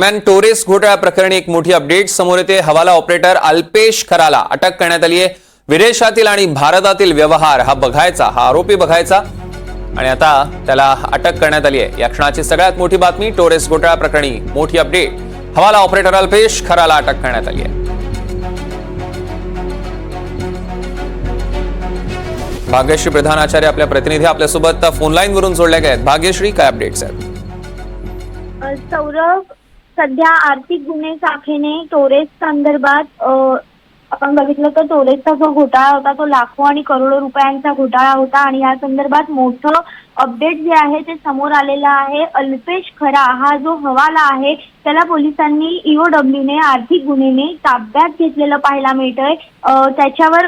दरम्यान टोरेस घोटाळा प्रकरणी एक मोठी अपडेट समोर येते. हवाला ऑपरेटर अल्पेश खराला अटक करण्यात आली आहे. विदेशातील आणि भारतातील व्यवहार हा बघायचा हा आरोपी बघायचा. आणि आता त्याला अटक करण्यात आली आहे. या क्षणाची सगळ्यात मोठी बातमी टोरेस घोटाळा प्रकरणी मोठी अपडेट. हवाला ऑपरेटर अल्पेश खराला अटक करण्यात आली आहे. भाग्यश्री प्रधान आचार्य आपल्या प्रतिनिधी आपल्यासोबत फोनलाईन वरून जोडल्या गेल्या आहेत. भाग्यश्री काय अपडेट्स आहेत? सौरभ सध्या आर्थिक गुन्हे शाखेने टोरेस संदर्भात आपण बघितलं तर टोरेसचा जो घोटाळा होता तो लाखो आणि करोडो रुपयांचा घोटाळा होता आणि या संदर्भात मोठं अपडेट जे आहे ते समोर आलेलं आहे. अल्पेश खरा हा जो हवाला आहे त्याला पोलिसांनी ईओडब्ल्यूने आर्थिक गुन्हेने ताब्यात घेतलेलं पाहायला मिळतंय. त्याच्यावर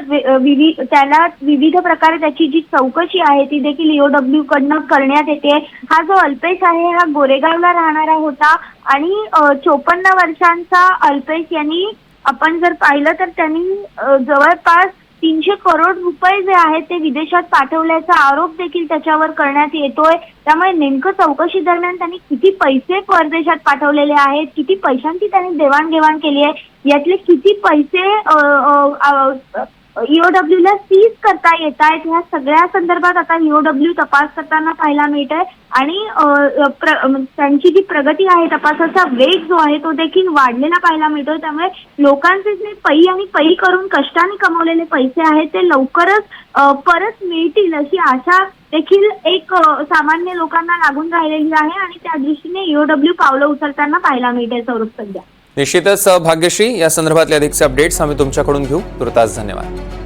त्याला विविध प्रकारे त्याची जी चौकशी आहे ती देखील ईओडब्ल्यू कडनं करण्यात येते. हा जो अल्पेश आहे हा गोरेगावला राहणारा होता आणि चोपन्न वर्षांचा अल्पेश यांनी आपण जर पाहिलं तर त्यांनी जवळपास तीनशे करोड रुपये जे आहेत ते विदेशात पाठवल्याचा आरोप देखील त्याच्यावर करण्यात येतोय. त्यामुळे नेमकं चौकशी दरम्यान त्यांनी किती पैसे परदेशात पाठवलेले आहेत किती पैशांची त्यांनी देवाणघेवाण केली आहे यातले किती पैसे ईओडब्ल्यू ला सीज करता येत आहेत. ह्या सगळ्या संदर्भात आता ईओडब्ल्यू तपास करताना पाहायला मिळत आहे आणि म्हणजे त्यांची जी प्रगती आहे तपासाचा वेग जो आहे तो देखील वाढलेला पाहायला मिळतो त्यामुळे लोकांचे जे पै आणि पै करून कष्टाने कमवलेले पैसे आहेत ते लवकरच परत मिळतील अशी आशा देखील एक सामान्य लोकांना लागून राहिलेली आहे. आणि त्या दृष्टीने ईओडब्ल्यू पावलं उचलताना पाहायला मिळते सौरभ सध्या. निश्चितच भाग्यश्री या संदर्भातले अधिकचे अपडेट्स आम्ही तुमच्याकडून घेऊ. तुर्तास धन्यवाद.